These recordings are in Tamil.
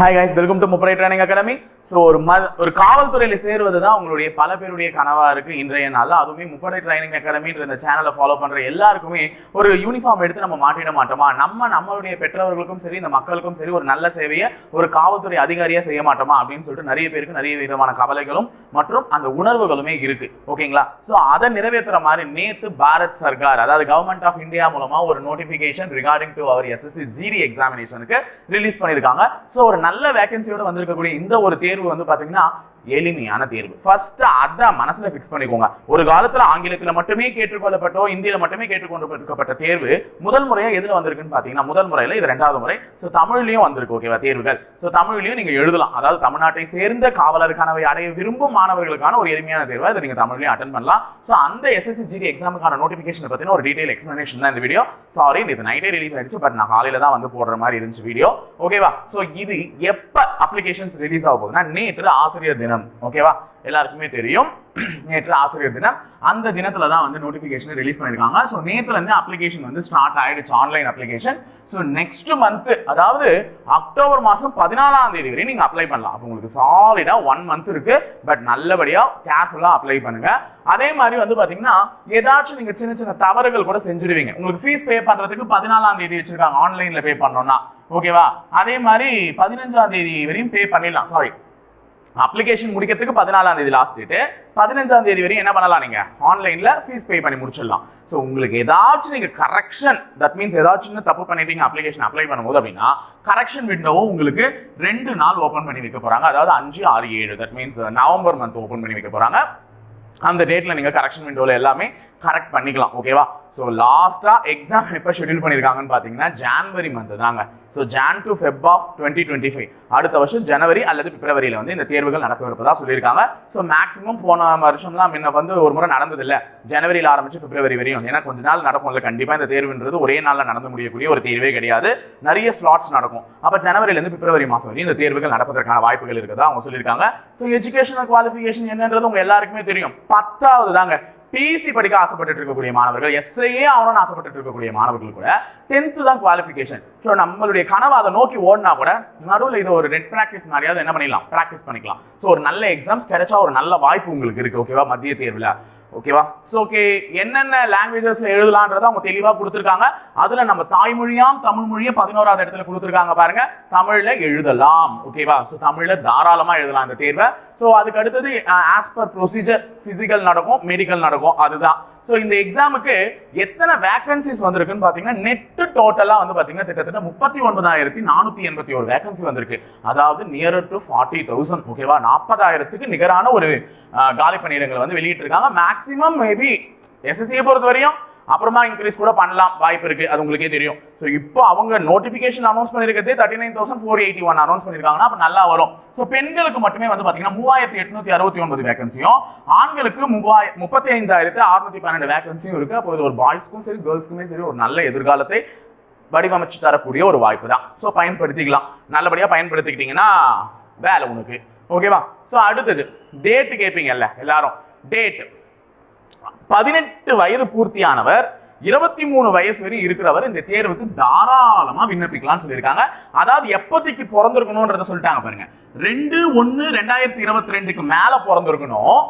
Hi guys welcome to Muppadai training academy so ஒரு ம ஒரு காவல்துறையில் சேருவது தான் உங்களுடைய பல பேருடைய கனவா இருக்கு இன்றைய நாளில். அதுவுமே முப்படை ட்ரைனிங் அகாடமின்ற இந்த சேனலை ஃபாலோ பண்ணுற எல்லாருக்குமே ஒரு யூனிஃபார்ம் எடுத்து நம்ம மாட்டிட மாட்டோமா? நம்ம நம்மளுடைய பெற்றவர்களுக்கும் சரி இந்த மக்களுக்கும் சரி ஒரு நல்ல சேவையை ஒரு காவல்துறை அதிகாரியாக செய்ய மாட்டோமா? அப்படின்னு சொல்லிட்டு நிறைய பேருக்கு நிறைய விதமான கவலைகளும் மற்றும் அந்த உணர்வுகளுமே இருக்கு. ஓகேங்களா? ஸோ அதை நிறைவேற்றுற மாதிரி நேத்து பாரத் சர்க்கார் அதாவது கவர்மெண்ட் ஆஃப் இந்தியா மூலமா ஒரு notification regarding to our SSC GD எக்ஸாமினேஷனுக்கு release பண்ணியிருக்காங்க. ஸோ ஒரு நல்ல வேகன்சியோட வந்திருக்கக்கூடிய இந்த ஒரு தேர்வு வந்து பாத்தீங்கன்னா எளிமையான தேர்வு. ஃபர்ஸ்ட் அதை மனசுல ஃபிக்ஸ் பண்ணிக்கோங்க. ஒரு காலத்துல ஆங்கிலத்துல மட்டுமே கேட்டுக்கொள்ளப்பட்டோ இந்தியில மட்டுமே கேட்டுக்கொண்டிருக்கப்பட்ட தேர்வு முதல் முறையா எதுல வந்திருக்குன்னு பாத்தீங்கன்னா முதல் முறையில இது ரெண்டாவது முறை. ஸோ தமிழ்லயும் வந்திருக்கு ஓகேவா தேர்வுகள். ஸோ தமிழ்லயும் நீங்க எழுதலாம். அதாவது தமிழ்நாட்டை சேர்ந்த காவலர் கனவை அடைய விரும்பும் மாணவர்களுக்கான ஒரு எளிமையான தேர்வு அதை நீங்க தமிழ்லயும் அட்டன் பண்ணலாம். ஸோ அந்த எஸ்எஸ்சி ஜிடி எக்ஸாமுக்கான நோட்டிஃபிகேஷன் பத்தின ஒரு டீடைல் எக்ஸ்பிளனேஷன் தான் இந்த வீடியோ சாரி இது நைட்டே ரிலீஸ் ஆயிடுச்சு பட் நான் காலையில தான் வந்து போடுற மாதிரி இருந்துச்சு வீடியோ ஓகேவா ஸோ இது எப்ப அப்ளிகேஷன்ஸ் ரிலீஸ் ஆக போகுதுன்னா நேற்று ஆசிரியர் தினம் ஓகேவா எல்லாருக்குமே தெரியும். நேற்று ஆசிரியர் தினம். அந்த தினத்துல தான் வந்து நோட்டிஃபிகேஷன் ரிலீஸ் பண்ணியிருக்காங்க. ஸோ நேற்றுலேருந்து அப்ளிகேஷன் வந்து ஸ்டார்ட் ஆயிடுச்சு. Online application so next month அதாவது அக்டோபர் மாதம் பதினாலாம் தேதி வரையும் நீங்கள் அப்ளை பண்ணலாம். அப்போ உங்களுக்கு சாலிடாக ஒன் மந்த் இருக்கு. பட் நல்லபடியாக கேர்ஃபுல்லாக அப்ளை பண்ணுங்க. அதே மாதிரி வந்து பார்த்தீங்கன்னா ஏதாச்சும் நீங்கள் சின்ன சின்ன தவறுகள் கூட செஞ்சிருவீங்க உங்களுக்கு ஃபீஸ் பே பண்ணுறதுக்கு பதினாலாம் தேதி வச்சிருக்காங்க. ஆன்லைனில் பே பண்ணோம்னா. ஓகேவா அதே மாதிரி பதினஞ்சாம் தேதி வரையும் பே பண்ணிடலாம். சாரி அப்ளிகேஷன் முடிக்கிறதுக்கு பதினாலாம் தேதி லாஸ்ட் டேட்டு பதினஞ்சாம் தேதி வரையும் என்ன பண்ணலாம் நீங்கள் ஆன்லைனில் ஃபீஸ் பே பண்ணி முடிச்சிடலாம். ஸோ உங்களுக்கு ஏதாச்சும் நீங்கள் கரெக்ஷன் தட் மீன்ஸ் ஏதாச்சும் தப்பு பண்ணிட்டீங்க அப்ளிகேஷன் அப்ளை பண்ணும்போது அப்படின்னா கரெக்ஷன் விண்டோவும் உங்களுக்கு ரெண்டு நாள் ஓப்பன் பண்ணி வைக்க போகிறாங்க அதாவது அஞ்சு ஆறு ஏழு that means November month open பண்ணி வைக்க போகிறாங்க அந்த டேட்டில் நீங்கள் கரெக்ஷன் விண்டோவில் எல்லாமே கரெக்ட் பண்ணிக்கலாம் ஓகேவா ஸோ லாஸ்ட்டாக எக்ஸாம் எப்போ ஷெட்யூல் பண்ணியிருக்காங்கன்னு பார்த்தீங்கன்னா ஜான்வரி மந்த் தாங்க. So Jan to Feb of twenty twenty five அடுத்த வருஷம் ஜனவரி அல்லது பிப்ரவரியில் வந்து இந்த தேர்வுகள் நடக்க சொல்லியிருக்காங்க. ஸோ மேக்ஸிமம் போன வருஷம்லாம் முன்ன வந்து ஒரு முறை நடந்ததில்லை. ஜனவரியில் ஆரம்பிச்சு பிப்ரவரி வரையும். ஏன்னா கொஞ்ச நாள் நடக்கும்ல கண்டிப்பாக இந்த தேர்வுன்றது ஒரே நாளில் நடந்து முடியக்கூடிய ஒரு தேர்வே கிடையாது. நிறைய ஸ்லாட்ஸ் நடக்கும். அப்போ ஜனவரியிலேருந்து பிப்ரவரி மாதம் வரையும் இந்த தேர்வுகள் நடப்பதற்கான வாய்ப்புகள் இருக்குதா அவங்க சொல்லியிருக்காங்க. ஸோ எஜுகேஷனல் குவாலிஃபிகேஷன் என்னன்றது உங்கள் எல்லாருக்குமே தெரியும். பத்தாவது தாங்க. பிசி படிக்க ஆசைப்பட்டு இருக்கக்கூடிய மாணவர்கள் எஸ்ஐயே ஆகணும்னு ஆசைப்பட்டு இருக்கக்கூடிய மாணவர்கள் கூட டென்த்து தான் குவாலிஃபிகேஷன் ஸோ நம்மளுடைய கனவை அதை நோக்கி ஓடினா கூட நடுவில் இது ஒரு நெட் ப்ராக்டிஸ் மாதிரியாவது என்ன பண்ணிடலாம்? ப்ராக்டிஸ் பண்ணிக்கலாம். ஸோ ஒரு நல்ல எக்ஸாம்ஸ் கிடைச்சா ஒரு நல்ல வாய்ப்பு உங்களுக்கு இருக்கு ஓகேவா மத்திய தேர்வில். ஓகேவா ஸோ ஓகே என்னென்ன லாங்குவேஜஸ்ல எழுதலான்றதை அவங்க தெளிவாக கொடுத்துருக்காங்க. அதில் நம்ம தாய்மொழியாம் தமிழ் மொழியும் பதினோராவது இடத்துல கொடுத்துருக்காங்க பாருங்க. தமிழில் எழுதலாம் ஓகேவா ஸோ தமிழில் தாராளமாக எழுதலாம் அந்த தேர்வை. ஸோ அதுக்கு அடுத்தது ஆஸ் பர் ப்ரொசீஜர் ஃபிசிக்கல் நடக்கும் மெடிக்கல் நடக்கும். அதுதான். ஸோ இந்த எக்ஸாமுக்கு எத்தனை வேகன்சிஸ் வந்திருக்குன்னு பார்த்தீங்கன்னா நெட்டு டோட்டலாக வந்து பார்த்தீங்கன்னா கிட்டத்தட்ட முப்பத்தி ஒன்பதாயிரத்தி நானூற்றி எண்பத்தி ஒரு வேகன்சி வந்திருக்கு. அதாவது நியர் டு ஃபார்ட்டி தௌசண்ட் ஓகேவா நாற்பதாயிரத்துக்கு நிகரான ஒரு காலி பணியிடங்களை வந்து வெளியிட்டிருக்காங்க. மேக்ஸிமம் மேபி எஸ்எஸ்சியை பொறுத்த வரையும் அப்புறமா இன்க்ரீஸ் கூட பண்ணலாம். வாய்ப்பு இருக்கு. அது உங்களுக்கே தெரியும். ஸோ இப்போ அவங்க notification announce பண்ணிருக்கிறதே thirty nine thousand four eighty one announce பண்ணிருக்காங்கன்னா அப்போ நல்லா வரும். ஸோ பெண்களுக்கு மட்டுமே வந்து பார்த்தீங்கன்னா மூவாயிரத்தி எட்நூத்தி அறுபத்தி ஒன்பது வேகன்சியும் ஆண்களுக்கு மூவாய முப்பத்தி ஐந்தாயிரத்து அறுநூத்தி பன்னெண்டு வேகன்சியும் இருக்கு. அப்போ இது ஒரு பாய்ஸ்க்கும் சரி கேர்ள்ஸ்க்குமே சரி ஒரு நல்ல எதிர்காலத்தை வடிவமைச்சு தரக்கூடிய ஒரு வாய்ப்பு தான். ஸோ பயன்படுத்திக்கலாம். நல்லபடியாக பயன்படுத்திக்கிட்டீங்கன்னா வேலை உனக்கு. ஓகேவா ஸோ அடுத்தது டேட்டு கேட்பீங்கல்ல எல்லாரும். டேட் பதினெட்டு வயது பூர்த்தியானவர் இருபத்தி மூணு வயசு வரை இருக்கிறவர் இந்த தேர்வுக்கு தாராளமா விண்ணப்பிக்கலாம்னு சொல்லியிருக்காங்க. அதாவது எப்போதைக்கு பிறந்திருக்கணும்ன்றத சொல்லிட்டாங்க பாருங்க. ரெண்டு ஒன்னு ரெண்டாயிரத்தி இருபத்தி ரெண்டுக்கு மேல பிறந்திருக்கணும்.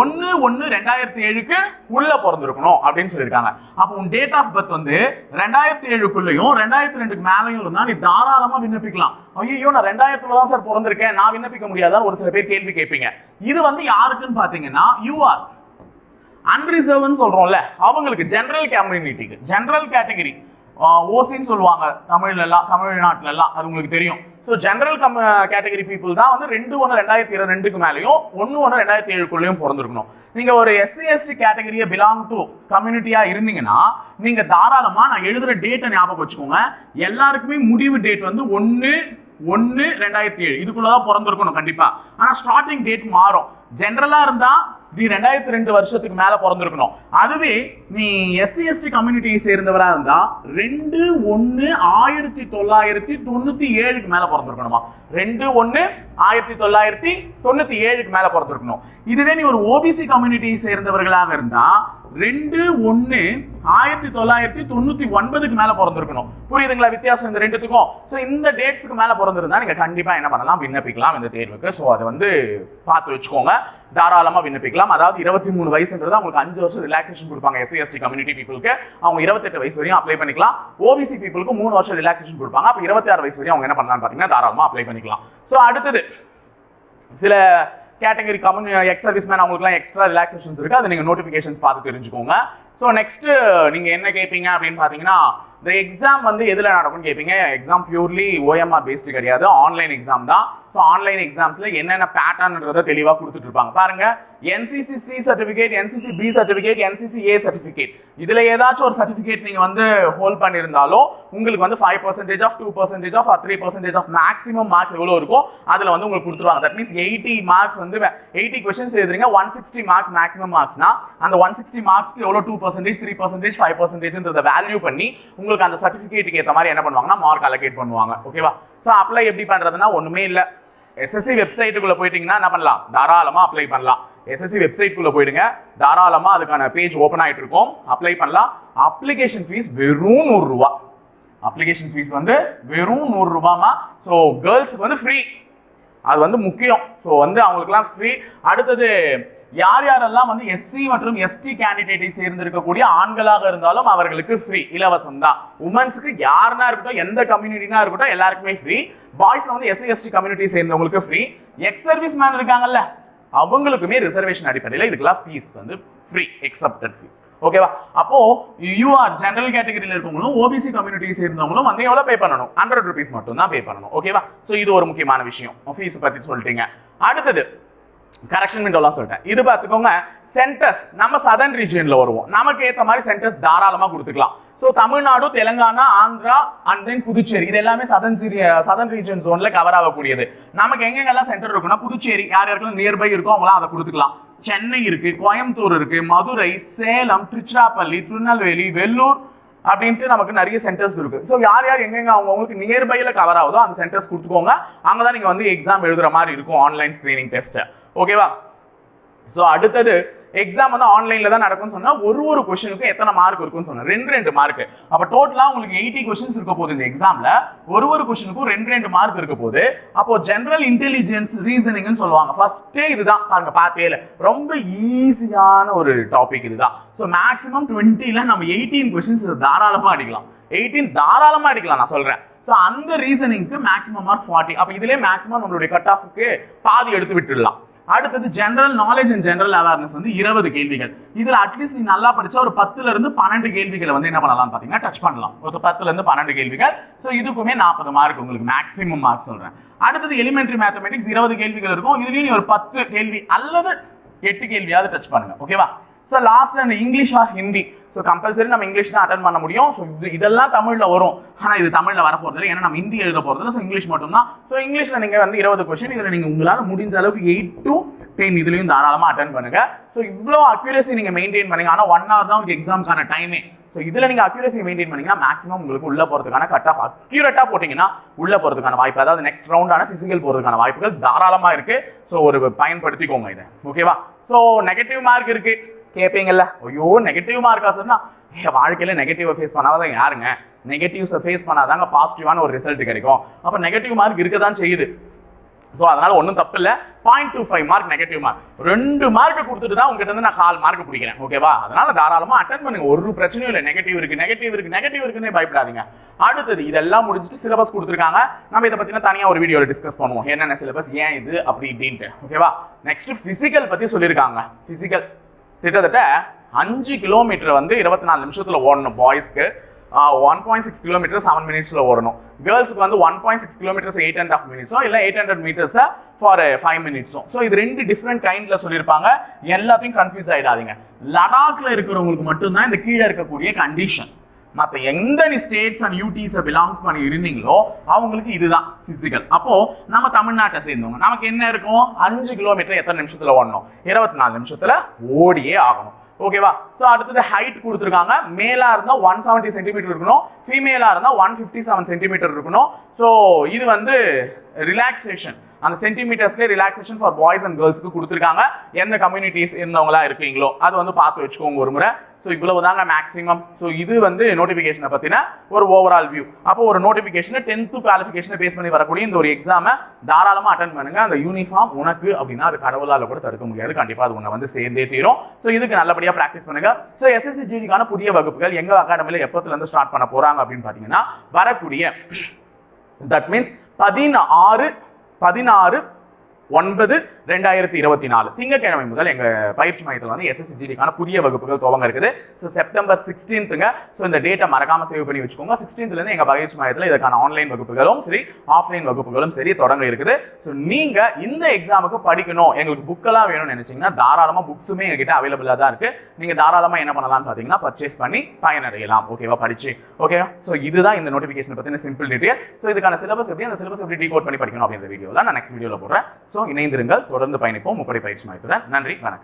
ஒன்னு ஒன்னு ரெண்டாயிரத்தி ஏழுக்கு உள்ள பிறந்திருக்கணும் அப்படின்னு சொல்லியிருக்காங்க. அப்போ உன் டேட் ஆஃப் பர்த் வந்து ரெண்டாயிரத்தி ஏழுக்குள்ளேயும் ரெண்டாயிரத்தி ரெண்டுக்கு மேலையும் இருந்தா நீ தாராளமா விண்ணப்பிக்கலாம். ஐயோ நான் ரெண்டாயிரத்துல தான் சார் பிறந்திருக்கேன். நான் விண்ணப்பிக்க முடியாதான்னு ஒரு சில பேர் கேள்வி கேட்பீங்க. இது வந்து யாருக்குன்னு பாத்தீங்கன்னா யூஆர் அன்ரிசர்வ்னு சொல்கிறோம்ல அவங்களுக்கு ஜென்ரல் கம்யூனிட்டிக்கு ஜென்ரல் கேட்டகரி ஓசின்னு சொல்லுவாங்க தமிழ்லலாம் தமிழ்நாட்டிலலாம் அது உங்களுக்கு தெரியும். So general cum category people தான் வந்து ரெண்டு ஒன்று ரெண்டாயிரத்தி இருபது ரெண்டுக்கு மேலேயும் ஒன்று ஒன்று ரெண்டாயிரத்தி ஏழுக்குள்ளேயும் பிறந்திருக்கணும். நீங்கள் ஒரு எஸ்சி எஸ்டி கேட்டகரியை பிலாங் டு கம்யூனிட்டியாக இருந்தீங்கன்னா நீங்கள் தாராளமாக நான் எழுதுகிற டேட்டை ஞாபகம் வச்சுக்கோங்க. எல்லாருக்குமே முடிவு டேட் வந்து ஒன்று ஒன்று ரெண்டாயிரத்தி ஏழு. இதுக்குள்ளே தான் பிறந்திருக்கணும் கண்டிப்பாக ஆனால் ஸ்டார்டிங் டேட் மாறும். ஜென்ரலாக இருந்தால் நீ ரெண்டாயிரத்தி ரெண்டு வருஷத்துக்கு மேலே பிறந்திருக்கணும். அதுவே நீ எஸ்சி எஸ்டி கம்யூனிட்டியை சேர்ந்தவராக இருந்தால் ரெண்டு ஒன்று ஆயிரத்தி தொள்ளாயிரத்தி தொண்ணூற்றி ஏழுக்கு மேலே பிறந்திருக்கணுமா? ரெண்டு ஒன்று ஆயிரத்தி தொள்ளாயிரத்தி தொண்ணூற்றி ஏழுக்கு மேலே பிறந்திருக்கணும். இதுவே நீ ஒரு ஓபிசி கம்யூனிட்டியை சேர்ந்தவர்களாக இருந்தால் ரெண்டு ஒன்று ஆயிரத்தி தொள்ளாயிரத்தி தொண்ணூற்றி ஒன்பதுக்கு மேலே பிறந்திருக்கணும். புரியுதுங்களா வித்தியாசம் இந்த ரெண்டுத்துக்கும்? ஸோ இந்த டேட்ஸுக்கு மேலே பிறந்திருந்தா நீங்கள் கண்டிப்பாக என்ன பண்ணலாம் விண்ணப்பிக்கலாம் இந்த தேர்வுக்கு. ஸோ அதை வந்து பார்த்து வச்சுக்கோங்க. தாராளமா விண்ணப்பிக்கலாம். அதாவது இருபத்தி மூணு வயசுன்றது அவங்களுக்கு அஞ்சு வருஷம் ரிலாக்ஸேஷன் கொடுப்பாங்க எஸ்சி எஸ்டி கம்யூனிட்டி பீப்புளுக்கு அவங்க இருபத்தெட்டு வயசு வரையும் அப்ளை பண்ணிக்கலாம். ஓபிசி பீப்புளுக்கு மூணு வருஷம் ரிலாக்ஸேஷன் கொடுப்பாங்க. அப்போ இருபத்தி ஆறு வயசு வரையும் அவங்க என்ன பண்ணலாம்னு பார்த்தீங்கன்னா தாராளமாக அப்ளை பண்ணிக்கலாம். ஸோ அடுத்தது சில category common ex service man அவங்களுக்குலாம் எக்ஸ்ட்ரா ரிலாக்ஸேஷன்ஸ் இருக்குது அதை நீங்கள் நோட்டிஃபிகேஷன்ஸ் பார்த்து தெரிஞ்சுக்கோங்க. ஸோ நெக்ஸ்ட் நீங்கள் என்ன கேட்பீங்க அப்படின்னு பார்த்தீங்கன்னா இந்த எக்ஸாம் வந்து எதில் நடக்கும்னு கேட்பீங்க எக்ஸாம் பியூர்லி ஓஎம்ஆர் பேஸ்டு கிடையாது. ஆன்லைன் எக்ஸாம் தான். ஸோ ஆன்லைன் எக்ஸாம்ஸில் என்னென்ன பேட்டர்ன்றத தெளிவாக கொடுத்துட்டு இருப்பாங்க. பாருங்க. NCC C certificate NCC B certificate NCC A certificate இதில் ஏதாச்சும் ஒரு சர்டிஃபிகேட் நீங்கள் வந்து ஹோல்ட் பண்ணியிருந்தாலும் உங்களுக்கு வந்து five percentage of two percentage of three percentage of maximum marks எவ்வளோ இருக்கோ அதில் வந்து உங்களுக்கு கொடுத்துருவாங்க. தட் மீன்ஸ் எயிட்டி மார்க்ஸ் வந்து எயிட்டி கொஸ்டின்ஸ் எழுதுறீங்க ஒன் சிக்ஸ்டி மார்க்ஸ் மேக்ஸிமம் மார்க்ஸ்னா அந்த ஒன் சிக்ஸ்டி மார்க்ஸ்க்கு எவ்வளோ two percentage three percentage five பர்சன்டேஜ்ன்றத value பண்ணி உங்களுக்கு அந்த சர்டிஃபிகேட்டுக்கு ஏற்ற மாதிரி என்ன பண்ணுவாங்கன்னா மார்க் அலோகேட் பண்ணுவாங்க. ஓகேவா ஸோ அப்ளை எப்படி பண்றதுன்னா ஒண்ணுமே இல்லை. எஸ்எஸ்சி வெப்சைட்டுக்குள்ள போயிட்டீங்கன்னா என்ன பண்ணலாம்? தாராளமாக அப்ளை பண்ணலாம். எஸ்எஸ்சி வெப்சைட்குள்ளே போயிடுங்க. தாராளமா அதுக்கான பேஜ் ஓப்பன் ஆயிட்டு இருக்கும். அப்ளை பண்ணலாம். அப்ளிகேஷன் ஃபீஸ் வெறும் நூறு ரூபா. அப்ளிகேஷன் ஃபீஸ் வந்து வெறும் நூறு ரூபாமா ஸோ கேர்ள்ஸுக்கு வந்து ஃப்ரீ அது வந்து முக்கியம். ஸோ வந்து அவங்களுக்குலாம் ஃப்ரீ அடுத்தது யார் யாரெல்லாம் வந்து எஸ்சி மற்றும் எஸ்டி கேண்டிடேட்டை சேர்ந்திருக்கக்கூடிய ஆண்களாக இருந்தாலும் அவர்களுக்கு ஃப்ரீ இலவசம் தான் உமன்ஸுக்கு யாருனா இருக்கட்டும் எந்த கம்யூனிட்டினா இருக்கட்டும் எல்லாருக்குமே ஃப்ரீ பாய்ஸ்ல வந்து எஸ்சி எஸ்டி கம்யூனிட்டி சேர்ந்தவங்களுக்கு ஃப்ரீ எக்ஸ் சர்வீஸ் மேன் இருக்காங்கல்ல அவங்களுக்குமே ரிசர்வேஷன் அடிப்படையில் இதுக்கெல்லாம் ஃபீஸ் வந்து ஃப்ரீ எக்ஸப்டட் ஃபீஸ் ஓகேவா அப்போ யூஆர் ஜெனரல் கேட்டகரியில் இருக்கவங்களும் ஓபிசி கம்யூனிட்டி சேர்ந்தவங்களும் வந்து எவ்வளோ பே பண்ணணும்? ஹண்ட்ரட் ருபீஸ் மட்டும் தான் பே பண்ணணும் ஓகேவா ஸோ இது ஒரு முக்கியமான விஷயம். ஃபீஸ் பற்றி சொல்லிட்டீங்க. அடுத்தது கரெக்ஷன் விண்டோலாம் சொல்லிட்டேன். இது பார்த்துக்கோங்க சென்டர்ஸ் நம்ம சதர்ன் ரீஜியனில் வருவோம். நமக்கு ஏற்ற மாதிரி சென்டர்ஸ் தாராளமாக கொடுத்துக்கலாம். So Tamil Nadu Telangana Andhra and then Puducherry. இது எல்லாமே சதன் சதன் ரீஜன் ஜோனில் கவர் ஆகக்கூடியது. நமக்கு எங்கெங்கெல்லாம் சென்டர் இருக்குன்னா புதுச்சேரி யார் யாருக்கெல்லாம் நியர்பை இருக்கோ அவங்களாம் அதை கொடுத்துக்கலாம். சென்னை இருக்கு கோயம்புத்தூர் இருக்கு மதுரை சேலம் திருச்சிராப்பள்ளி திருநெல்வேலி வெள்ளூர் அப்படின்ட்டு நமக்கு நிறைய சென்டர்ஸ் இருக்கு. ஸோ யார் யார் எங்கெங்க அவங்க நியர்பையில் கவர் ஆகுதோ அந்த சென்டர்ஸ் கொடுத்துக்கோங்க. அங்கே தான் நீங்கள் வந்து எக்ஸாம் எழுதுற மாதிரி இருக்கும் ஆன்லைன் ஸ்க்ரீனிங் டெஸ்ட்டு ஓகேவா ஸோ அடுத்தது எக்ஸாம் வந்து ஆன்லைனில் தான் நடக்கும்னு சொன்னால் ஒரு ஒரு கொஷனுக்கும் எத்தனை மார்க் இருக்கும்னு சொன்னேன். ரெண்டு ரெண்டு மார்க் அப்போ டோட்டலாக உங்களுக்கு எயிட்டி கொஸ்டின்ஸ் இருக்க போகுது இந்த எக்ஸாமில் ஒரு ஒரு கொஷனுக்கும் ரெண்டு ரெண்டு மார்க் இருக்க போகுது. அப்போ ஜென்ரல் இன்டெலிஜென்ஸ் ரீசனிங்னு சொல்லுவாங்க. ஃபர்ஸ்டே இதுதான். பாருங்க இல்லை. ரொம்ப ஈஸியான ஒரு டாபிக் இதுதான். ஸோ மேக்ஸிமம் டுவெண்ட்டியில் நம்ம எயிட்டீன் கொஷின்ஸ் தாராளமாக அடிக்கலாம். எயிட்டீன் தாராளமாக அடிக்கலாம் நான் சொல்கிறேன் ஸோ அந்த ரீசனிங்க்கு மேக்ஸிமம் மார்க் ஃபார்ட்டி அப்போ இதுலேயே மேக்ஸிமம் நம்மளுடைய கட் ஆஃப்க்கு பாதி எடுத்து விட்டுடலாம். அடுத்தது general knowledge and general awareness வந்து இருபது கேள்விகள். இதுல அட்லீஸ்ட் நீ நல்லா படிச்சா ஒரு பத்துல இருந்து பன்னெண்டு கேள்விகளை வந்து என்ன பண்ணலாம் பாத்தீங்கன்னா டச் பண்ணலாம். ஒரு பத்துல இருந்து பன்னெண்டு கேள்விகள். ஸோ இதுக்குமே நாற்பது மார்க் உங்களுக்கு மேக்ஸிமம் மார்க் சொல்றேன். அடுத்தது எலிமெண்ட்ரி மேத்தமெட்டிக்ஸ் இருபது கேள்விகள் இருக்கும். இதுலயும் நீ ஒரு பத்து கேள்வி அல்லது எட்டு கேள்வியாவது டச் பண்ணுங்க. ஓகேவா so last and English or Hindi so compulsory நம்ம இங்கிலீஷ் தான் அட்டன் பண்ண முடியும். ஸோ இது இதெல்லாம் தமிழில் வரும். ஆனால் இது தமிழில் வர போகிறதில்ல ஏன்னா நம்ம ஹிந்தி எழுத போகிறது ஸோ இங்கிலீஷ் மட்டும்தான். ஸோ இங்கிலீஷில் நீங்கள் வந்து இருபது கொஸ்டின் இதில் நீங்கள் உங்களால் முடிஞ்ச அளவுக்கு எயிட் டு டென் இதுலையும் தாராளமாக அட்டன் பண்ணுங்க. ஸோ இவ்வளோ அக்யூரேசி நீங்கள் மெயின்டைன் பண்ணுங்க. ஆனால் ஒன் ஹவர் தான் உங்களுக்கு எக்ஸாமுக்கான டைமே ஸோ இதில் நீங்கள் அக்யூரேசி மெயின்டைன் பண்ணீங்கன்னா மேக்ஸிமம் உங்களுக்கு உள்ள போகிறதுக்கான கட் ஆஃப் அக்யூரேட்டாக போட்டிங்கன்னா உள்ள போகிறதுக்கான வாய்ப்பு அதாவது நெக்ஸ்ட் ரவுண்டான ஃபிசிக்கல் போகிறதுக்கான வாய்ப்புகள் தாராளமாக இருக்கு. ஸோ ஒரு பயன்படுத்திக்கோங்க இதை. ஓகேவா ஸோ நெகட்டிவ் மார்க் இருக்குது கேட்பீங்கல்ல ஐயோ நெகட்டிவ் மார்க்கா சொன்னால் என் வாழ்க்கையில நெகட்டிவை ஃபேஸ் பண்ணாதான் யாருங்க? நெகட்டிவ்ஸை ஃபேஸ் பண்ணாதாங்க பாசிட்டிவான ஒரு ரிசல்ட் கிடைக்கும். அப்போ நெகட்டிவ் மார்க் இருக்க தான் செய்யுது. ஸோ அதனால் ஒன்றும் தப்பு இல்லை. Point two five mark negative mark ரெண்டு மார்க் கொடுத்துட்டு தான் உங்ககிட்ட வந்து நான் கால் மார்க் பிடிக்கிறேன். ஓகேவா அதனால தாராளமாக அட்டன் பண்ணுங்க. ஒரு பிரச்சனையும் இல்லை. நெகட்டிவ் இருக்கு நெகட்டிவ் இருக்கு நெகட்டிவ் இருக்குன்னே பயப்படாதீங்க. அடுத்தது இதெல்லாம் முடிஞ்சிட்டு சிலபஸ் கொடுத்துருக்காங்க. நம்ம இதை பற்றின தனியாக ஒரு வீடியோவில் டிஸ்கஸ் பண்ணுவோம். என்னென்ன சிலபஸ் ஏன் இது? அப்படி இப்படின்ட்டு. ஓகேவா நெக்ஸ்ட் ஃபிசிக்கல் பற்றி சொல்லியிருக்காங்க. ஃபிசிக்கல் கிட்டத்தட்ட அஞ்சு கிலோமீட்டர் வந்து இருபத்தி நாலு நிமிஷத்தில் ஓடணும் பாய்ஸ்க்கு one point six kilometre seven மினிட்ஸில் ஓடணும். கேர்ள்ஸ்க்கு வந்து one point six kilometres eight and half மினிட்ஸோ இல்லை eight hundred metres for five மினிட்ஸும் so இது ரெண்டு டிஃப்ரெண்ட் கைண்டில் சொல்லியிருப்பாங்க. எல்லாத்தையும் கன்ஃபியூஸ் ஆகிடாதீங்க லடாக்ல இருக்கிறவங்களுக்கு மட்டும்தான் இந்த கீழே இருக்கக்கூடிய கண்டிஷன் மற்ற எந்த நீ ஸ்டேட்ஸ் அண்ட் யூடிஸை பிலாங்ஸ் பண்ணி இருந்தீங்களோ அவங்களுக்கு இதுதான் பிசிக்கல் அப்போ நம்ம தமிழ்நாட்டை சேர்ந்தவங்க நமக்கு என்ன இருக்கும்? அஞ்சு கிலோமீட்டர் எத்தனை நிமிஷத்துல ஓடணும்? இருபத்தி நாலு நிமிஷத்துல ஓடியே ஆகணும். ஓகேவா ஸோ அடுத்தது ஹைட் கொடுத்துருக்காங்க. மேலா இருந்தால் ஒன் செவன்ட்டி சென்டிமீட்டர் இருக்கணும். ஃபீமேலா இருந்தால் ஒன் ஃபிஃப்டி செவன் சென்டிமீட்டர் இருக்கணும். ஸோ இது வந்து ரிலாக்ஸேஷன் அந்த சென்டிமீட்டர்ஸ்லேயே ரிலாக்ஸேஷன் ஃபார் பாய்ஸ் அண்ட் கேர்ள்ஸ்க்கு கொடுத்துருக்காங்க. எந்த கம்யூனிட்டிஸ் இருந்தவங்களா இருக்கீங்களோ அது வந்து பார்த்து வச்சுக்கோங்க ஒரு முறை. ஸோ இவ்வளவு தாங்க மேக்ஸிமம் ஸோ இது வந்து நோட்டிஃபிகேஷனை பற்றின ஒரு ஓவரால் வியூ அப்போ ஒரு நோட்டிஃபிகேஷனை டென்த்து குவாலிஃபிகேஷனை பேஸ் பண்ணி வரக்கூடிய இந்த ஒரு எக்ஸாமை தாராளமாக அட்டன் பண்ணுங்க. அந்த யூனிஃபார்ம் உனக்கு அப்படின்னா அது கடவுளால் கூட தடுக்க முடியாது. கண்டிப்பாக அது உன்னை வந்து சேர்ந்தே தீரும். ஸோ இதுக்கு நல்லபடியாக ப்ராக்டிஸ் பண்ணுங்க. ஸோ எஸ்எஸ்சி ஜிடிக்கான புதிய வகுப்புகள் எங்கள் அகாடமியில் எப்போத்துலேருந்து ஸ்டார்ட் பண்ண போகிறாங்க அப்படின்னு பார்த்தீங்கன்னா வரக்கூடிய தட் மீன்ஸ் பதினாறு பதினாறு ஒன்பது ரெண்டாயிரத்தி இருபத்தி நாலு. திங்கக்கிழமை முதல் எங்க பயிற்சி மையத்தில் வந்து எஸ்எஸ்சிஜிடிக்கான புதிய வகுப்புகள் துவங்க இருக்குது. ஸோ செப்டம்பர் சிக்ஸ்டீன்த்துங்க ஸோ இந்த டேட்டை மறக்காம சேவ் பண்ணி வச்சுக்கோங்க. 16th இருந்து எங்க பயிற்சி மையத்தில் இதற்கான ஆன்லைன் வகுப்புகளும் சரி ஆஃப்லைன் வகுப்புகளும் சரி தொடங்க இருக்குது. ஸோ நீங்க இந்த எக்ஸாமுக்கு படிக்கணும். எங்களுக்கு புக்கெல்லாம் வேணும்னு நினைச்சீங்கன்னா தாராளமா புக்ஸுமே எங்ககிட்ட அவைலபிளாக தான் இருக்கு. நீங்க தாராளமா என்ன பண்ணலாம்னு பார்த்தீங்கன்னா பர்ச்சேஸ் பண்ணி பயனடையலாம். ஓகேவா படிச்சு. ஓகேவா ஸோ இதுதான் இந்த நோட்டிஃபிகேஷன் பற்றின சிம்பிள் டீட்டெயில் ஸோ இதுக்கான சிலபஸ் எப்படி? அந்த சிலபஸ் எப்படி டீகோட் பண்ணி படிக்கணும் அப்படின்ற வீடியோவில் நான் நெக்ஸ்ட் வீடியோவில் போடுறேன். ஸோ இணைந்திருங்கள். தொடர்ந்து பயணிப்போம். முப்படை பயிற்சி மையத்துடன். நன்றி. வணக்கம்.